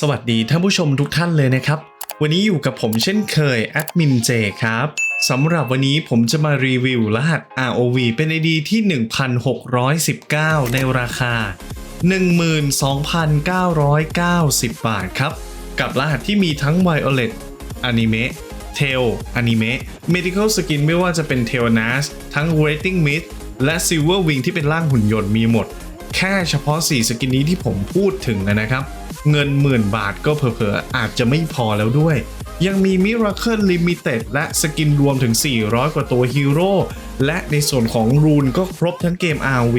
สวัสดีท่านผู้ชมทุกท่านเลยนะครับ วันนี้อยู่กับผมเช่นเคยแอดมินเจครับสำหรับวันนี้ผมจะมารีวิวรหัส ROV เป็น ID ที่ 1619 ในราคา 12,990 บาทครับ กับรหัสที่มีทั้ง Violet Anime Tail Anime Medical Skin ไม่ว่าจะเป็น Tail Nas ทั้ง Rating Mid และ Silver Wing ที่เป็นร่างหุ่นยนต์มีหมด แค่เฉพาะ 4 สกินนี้ที่ผมพูดถึงนะครับ เงินหมื่นบาทก็เผลอๆอาจจะไม่พอแล้วด้วย ยังมี Miracle Limited และสกินรวมถึง 400 กว่าตัวฮีโร่และในส่วนของรูนก็ครบทั้งเกม RV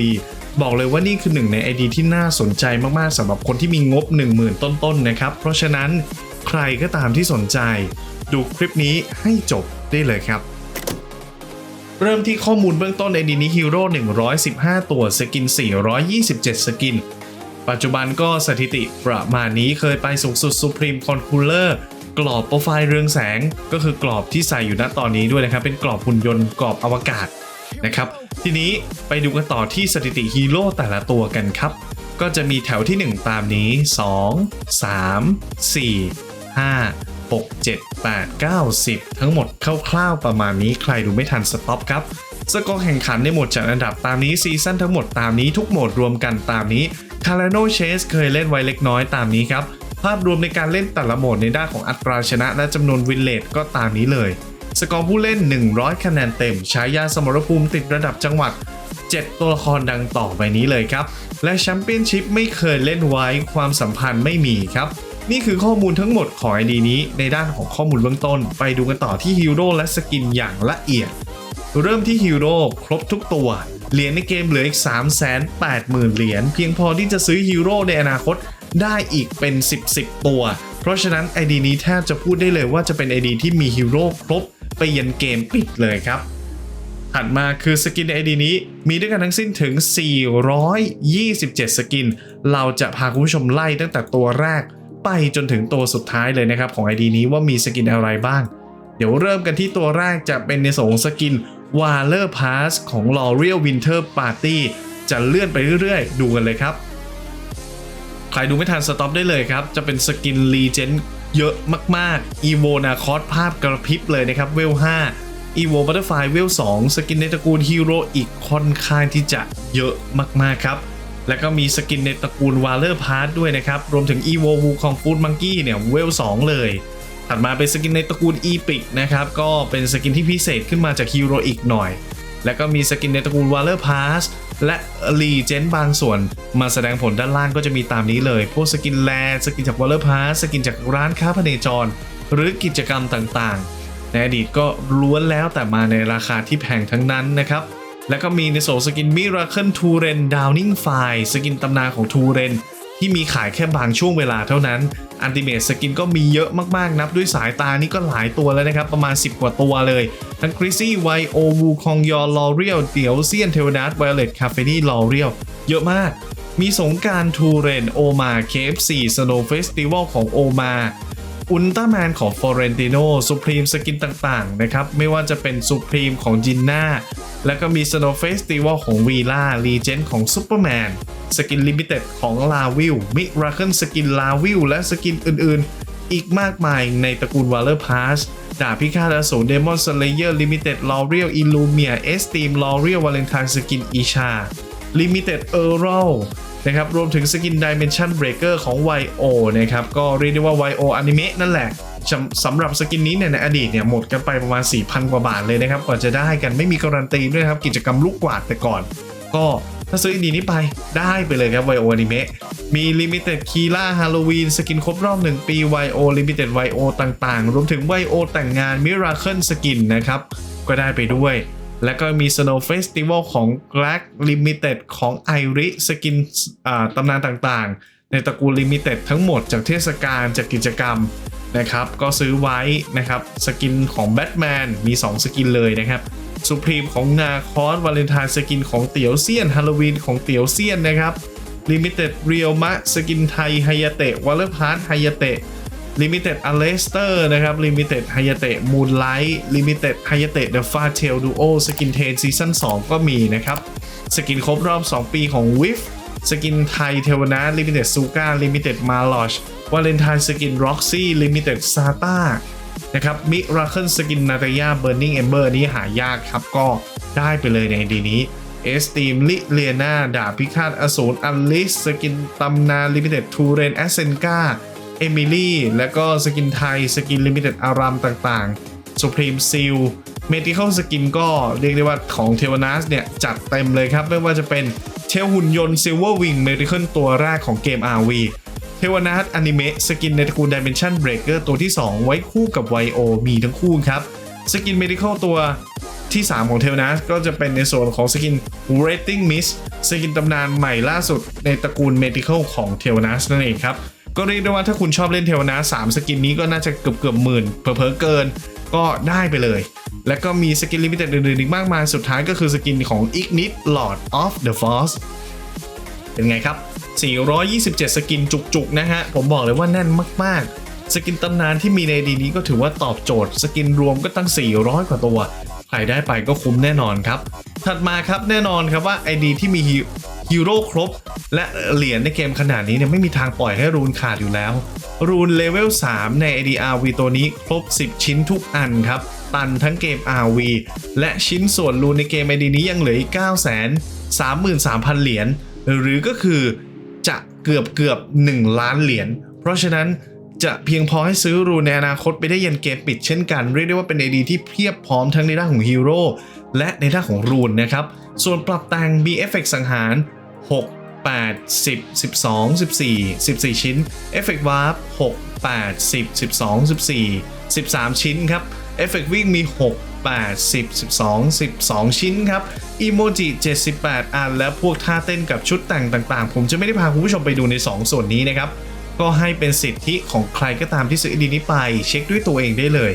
บอกเลยว่านี่คือหนึ่งในไอดีที่น่าสนใจมากๆสำหรับคนที่มีงบ 10,000 ต้นๆนะครับ เพราะฉะนั้นใครก็ตามที่สนใจ ดูคลิปนี้ให้จบได้เลยครับ เริ่มที่ข้อมูลเบื้องต้นไอดีนี้ฮีโร่115 ตัวสกิน 427 สกิน ปัจจุบันก็สถิติประมาณนี้เคยไปสูงสุด Supreme Controller กรอบโปรไฟล์เรืองแสง ก็คือกรอบที่ใส่อยู่ณตอนนี้ด้วยนะครับ เป็นกรอบหุ่นยนต์กรอบอวกาศนะครับ ทีนี้ไปดูกันต่อที่สถิติฮีโร่แต่ละตัวกันครับ ก็จะมีแถวที่ 1 ตามนี้ 2 3 4 5 6 7 8 9 10 ทั้งหมดคร่าวๆประมาณนี้ใครดูไม่ทันสต็อปครับ สกอร์แข่งขันในหมดจัดอันดับตามนี้ซีซั่นทั้งหมดตามนี้ทุกโหมดรวมกันตามนี้คาร์โนเชสเคยเล่นไว้เล็กน้อยตามนี้ครับ ภาพรวมในการเล่นแต่ละโหมดในด้านของอัตราชนะและจำนวนวินเลตก็ตามนี้เลย สกอร์ผู้เล่น 100 คะแนนเต็มฉายาสมรภูมิติดระดับจังหวัด 7 ตัวละครดังต่อไปนี้เลยครับ และแชมเปี้ยนชิพไม่เคยเล่นไว้ความสัมพันธ์ไม่มีครับ นี่คือข้อมูลทั้งหมดของ ID นี้ในด้านของข้อมูลเบื้องต้น ไปดูกันต่อที่ฮีโร่และสกินอย่างละเอียด เริ่มที่ฮีโร่ครบทุกตัว เหรียญในเกมเหลืออีก 380,000 เหรียญเพียงพอที่จะซื้อฮีโร่ในอนาคตได้อีกเป็น 10 10 ตัว เพราะฉะนั้น ID นี้แทบจะพูดได้เลยว่าจะเป็น ID ที่มีฮีโร่ครบไปยันเกมปิดเลยครับ ถัดมาคือสกินใน ID นี้มีด้วยกันทั้งสิ้นถึง 427 สกิน เราจะพาคุณผู้ชมไล่ตั้งแต่ตัวแรก ไปจนถึงตัวสุดท้ายเลยนะครับของ ID นี้ว่ามีสกินอะไรบ้าง เดี๋ยวเริ่มกันที่ตัวแรกจะเป็นในส่งสกิน w a l e r Pass ของ L'Oreal Winter Party จะเลื่อนไปเรื่อยๆ ดูกันเลยครับ ใครดูไม่ทันสต็อปได้เลยครับ จะเป็นสกิน Legend เยอะมากๆ Evo นาคอสภาพกระพริบเลยนะครับ เวล5 Evo Butterfly เวล 2 สกินในตระกูลฮีโร่อีกค่อนข้างที่จะเยอะมากๆครับ แล้วก็มีสกินในตระกูล w a l e r Pass ด้วยนะครับ รวมถึง Evo Wukong Food Monkey เนี่ยเวล 2 เลย ถัดมาเป็นสกินในตระกูล Epic นะครับก็เป็นสกินที่พิเศษขึ้นมาจากฮีโร่อีกหน่อย แล้วก็มีสกินในตระกูล w a l e r Pass และ Legend บางส่วน มาแสดงผลด้านล่างก็จะมีตามนี้เลย พวกสกินแลสกินจาก w a l e r Pass สสกินจากร้านค้าพเนจร หรือกิจกรรมต่างๆ ในอดีตก็ล้วนแล้วแต่มาในราคาที่แพงทั้งนั้นนะครับ แล้วก็มีในโซสกิน Miracle t o r e n Downing File สกินตำนานของ t o r e n ที่มีขายแค่บางช่วงเวลาเท่านั้นอันติเมตสกินก็มีเยอะมากๆ นับด้วยสายตานี่ก็หลายตัวแล้วนะครับ ประมาณ 10 กว่าตัวเลย ทั้งคริซี่ไวโอวูคองยอลอเรียลเดียวเซียนเทวดาไวเลตคาเฟนี่ลอเรียลเยอะมาก มีสงการทูเรนโอมาเคฟซีสโนเฟสติวัลของโอมา อุลตร้าแมนของฟอร์เรนติโน่สุพรีมสกินต่างๆนะครับไม่ว่าจะเป็นสุพรีมของจินน่าแล้วก็มีสโนว์เฟสติวัลของวีล่ารีเจนของซูเปอร์แมนสกินลิมิเต็ดของลาวิลมิราเคิลสกินลาวิลและสกินอื่นๆ อีกมากมายในตระกูลวอลเลอร์พาสดาพิฆาตอสูรเดมอนสเลเยอร์ลิมิเต็ดลอเรียลอิลูเมียเอสตีมลอเรียลวาเลนไทน์สกินอีชาลิมิเต็ดเออร์โร นะครับรวมถึงสกิน Dimension Breaker ของ YO นะครับก็เรียกได้ว่า YO Anime นั่นแหละสำหรับสกินนี้เนี่ยในอดีตเนี่ยหมดกันไปประมาณ 4,000 กว่าบาทเลยนะครับกว่าจะได้กันไม่มีการันตีด้วยครับกิจกรรมลูกกวาดแต่ก่อน ก็ถ้าซื้อดีนี้ไปได้ไปเลยครับ YO Anime มี Limited Kila Halloween สกินครบรอบ 1 ปี YO Limited YO ต่างๆ รวมถึง YO แต่งงาน Miracle Skin นะครับก็ได้ไปด้วย แล้วก็มี Snow Festival ของ Black Limited ของ Iris สกินตำนานต่างๆ ในตระกูล Limited ทั้งหมดจากเทศกาลจากกิจกรรมนะครับ ก็ซื้อไว้นะครับ สกินของแบทแมนมี 2 สกินเลยนะครับสุพรีมของนาคอสวาเลนไทน์สกินของเตี๋ยวเซียนฮาโลวีนของเตี๋ยวเซียนนะครับลิมิเต็ดเรียลมะสกินไทยไฮยาเตะวอลเลอร์พาร์ทไฮยาเตะ ลิมิเต็ดอเลสเตอร์นะครับลิมิเต็ดไฮเตะมูนไลท์ลิมิเต็ดไฮเตะเดอะฟาเทลดูโอสกินเทนซีซั่น2ก็มีนะครับ สกินครบรอบ 2 ปีของวิฟสกินไทยเทวนาลิมิเต็ดซูการ์ลิมิเต็ดมาลอชวาเลนไทน์สกินร็อกซี่ลิมิเต็ดซาตานะครับมิราเคิลสกินนาตายาเบ r ร์นิงเอมเบอร์นี้หายากครับก็ได้ไปเลยในดีนี้เอสตีมลิเลียนาดาพิฆาตอสูรอัลลิสสกินตำนาลิมิเต็ดทูเรนแอสเซนกา เอมิลี่และก็สกินไทย สกินลิมิเต็ดอารามต่างๆ Supreme Seal Medical Skin ก็เรียกได้ว่าของเทวนาสเนี่ย จัดเต็มเลยครับ ไม่ว่าจะเป็นเทลหุ่นยนต์ Silver Wing Medical ตัวแรกของเกม RV เทวนาสอนิเมะสกินในตระกูล Dimension Breaker ตัวที่ 2 ไว้คู่กับ YO มีทั้งคู่ครับ สกิน Medical ตัวที่ 3 ของเทลนัสก็จะเป็นในส่วนของสกิน Rating Miss สกินตำนานใหม่ล่าสุดในตระกูล Medical ของเทลนัสนั่นเองครับ ก็เรียกได้ว่าถ้าคุณชอบเล่นเทลนัส3สกินนี้ก็น่าจะเกือบเกือบหมื่นเผลอเกินก็ได้ไปเลย แล้วก็มีสกินลิมิเต็ดอื่นๆอีกมากมายสุดท้ายก็คือสกินของ Ignit Lord of the Force เป็นไงครับ 427 สกินจุกๆ นะฮะ ผมบอกเลยว่าแน่นมากๆ สกินตำนานที่มีในดีนี้ก็ถือว่าตอบโจทย์ สกินรวมก็ตั้ง 400 กว่าตัว ใครได้ไปก็คุ้มแน่นอนครับ ถัดมาครับแน่นอนครับว่า ID ที่มี ฮีโร่ครบ และเหรียญในเกมขนาดนี้เนี่ยไม่มีทางปล่อยให้รูนขาดอยู่แล้ว รูนเลเวล 3 ใน IDRV ตัวนี้ครบ 10 ชิ้นทุกอันครับ ตันทั้งเกม RV และชิ้นส่วนรูนในเกม ID นี้ยังเหลืออีก 9 3 3 0 0 0 เหรียญหรือก็คือจะเกือบเกือบ 1 ล้านเหรียญเพราะฉะนั้นจะเพียงพอให้ซื้อรูนในอนาคตไปได้ยันเกมปิดเช่นกัน เรียกได้ว่าเป็น AD ที่เพียบพร้อมทั้งในด้านของฮีโร่และในด้านของรูนนะครับ ส่วนปรับแต่งมีเอฟเฟกสังหาร 6 8 10 12 14 14 ชิ้นเอฟเฟกต์วาร์ป6 8 10 12 14 13 ชิ้นครับเอฟเฟกต์วิ่งมี 6 8 10 12 12 ชิ้นครับอีโมจิ78 อัน และพวกท่าเต้นกับชุดแต่งต่างๆ ผมจะไม่ได้พาคุณผู้ชมไปดูใน 2 ส่วนนี้นะครับ ก็ให้เป็นสิทธิของใครก็ตามที่ซื้อดีนี้ไป เช็คด้วยตัวเองได้เลย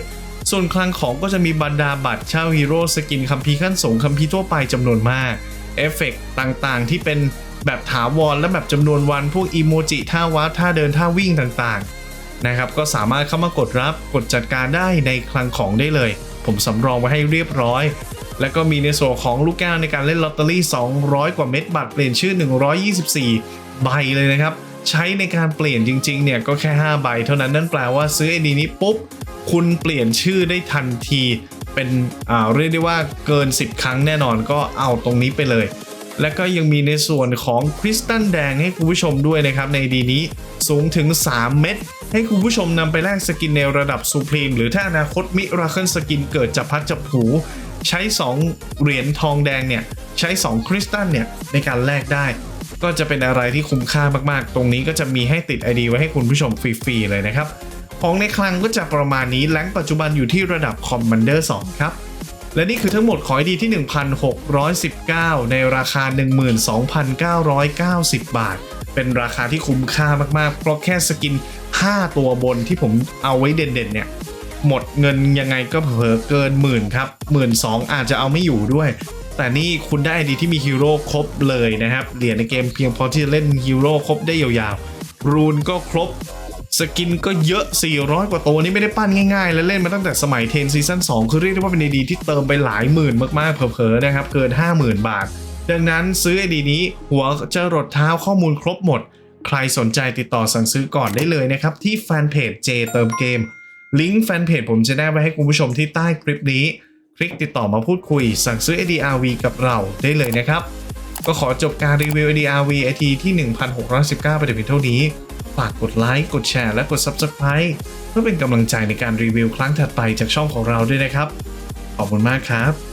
ส่วนคลังของก็จะมีบรรดาบัตรเช่าฮีโร่สกินคัมภีขั้นสูงคัมภีทั่วไปจำนวนมาก เอฟเฟกต์ต่างๆ ที่เป็นแบบถาวรและแบบจำนวนวันพวกอีโมจิท่าวาร์ปท่าเดินท่าวิ่งต่างๆนะครับก็สามารถเข้ามากดรับกดจัดการได้ในคลังของได้เลย ผมสำรองไว้ให้เรียบร้อย แล้วก็มีในส่วนของลูกแก้วในการเล่นลอตเตอรี่ 200 กว่าเม็ดบัตรเปลี่ยนชื่อ 124 ใบเลยนะครับ ใช้ในการเปลี่ยนจริงๆเนี่ยก็แค่ 5 ใบ เท่านั้นนั่นแปลว่าซื้อไอดีนี้ปุ๊บคุณเปลี่ยนชื่อได้ทันที เป็นเรียกได้ว่าเกิน 10 ครั้งแน่นอนก็เอาตรงนี้ไปเลย และก็ยังมีในส่วนของคริสตัลแดงให้คุณผู้ชมด้วยนะครับในดีนี้สูงถึง 3 เม็ดให้คุณผู้ชมนำไปแลกสกินในระดับซูพรีมหรือถ้าอนาคตมิราเคิลสกินเกิดจับพัดจับผูใช้ 2 เหรียญทองแดงเนี่ยใช้ 2 คริสตัลเนี่ยในการแลกได้ ก็จะเป็นอะไรที่คุ้มค่ามากๆ ตรงนี้ก็จะมีให้ติด ID ไว้ให้คุณผู้ชมฟรีๆเลยนะครับ ของในคลังก็จะประมาณนี้แรงปัจจุบันอยู่ที่ระดับ Commander 2 ครับ และนี่คือทั้งหมดของ ID ที่ 1,619 ในราคา 12,990 บาท เป็นราคาที่คุ้มค่ามากๆ เพราะแค่สกิน 5 ตัวบนที่ผมเอาไว้เด่นๆเนี่ยหมดเงินยังไงก็เผลอเกินหมื่นครับหมื่นสองอาจจะเอาไม่อยู่ด้วย แต่นี่คุณได้ ID ที่มีฮีโร่ครบเลยนะครับ เหรียญในเกมเพียงพอที่จะเล่นฮีโร่ครบได้ยาวๆ รูนก็ครบ สกินก็เยอะ 400 กว่าตัวนี่ไม่ได้ปั้นง่ายๆ และเล่นมาตั้งแต่สมัยเทนซีซั่น2คือเรียกได้ว่าเป็น ID ที่เติมไปหลายหมื่นมากๆ เผลอๆนะครับ เกิน 50,000 บาท ดังนั้นซื้อ ID นี้หัวจะรดเท้าข้อมูลครบหมด ใครสนใจติดต่อสั่งซื้อก่อนได้เลยนะครับ ที่แฟนเพจ J เติมเกม ลิงก์แฟนเพจผมจะได้ไว้ให้คุณผู้ชมที่ใต้คลิปนี้ คลิกติดต่อมาพูดคุย สั่งซื้อ ADRV กับเราได้เลยนะครับก็ขอจบการรีวิว ADRV IT ที่ 1619ไปแต่เพียงเท่านี้ ฝากกดไลค์กดแชร์และกด Subscribe เพื่อเป็นกำลังใจในการรีวิวครั้งถัดไปจากช่องของเราด้วยนะครับ ขอบคุณมากครับ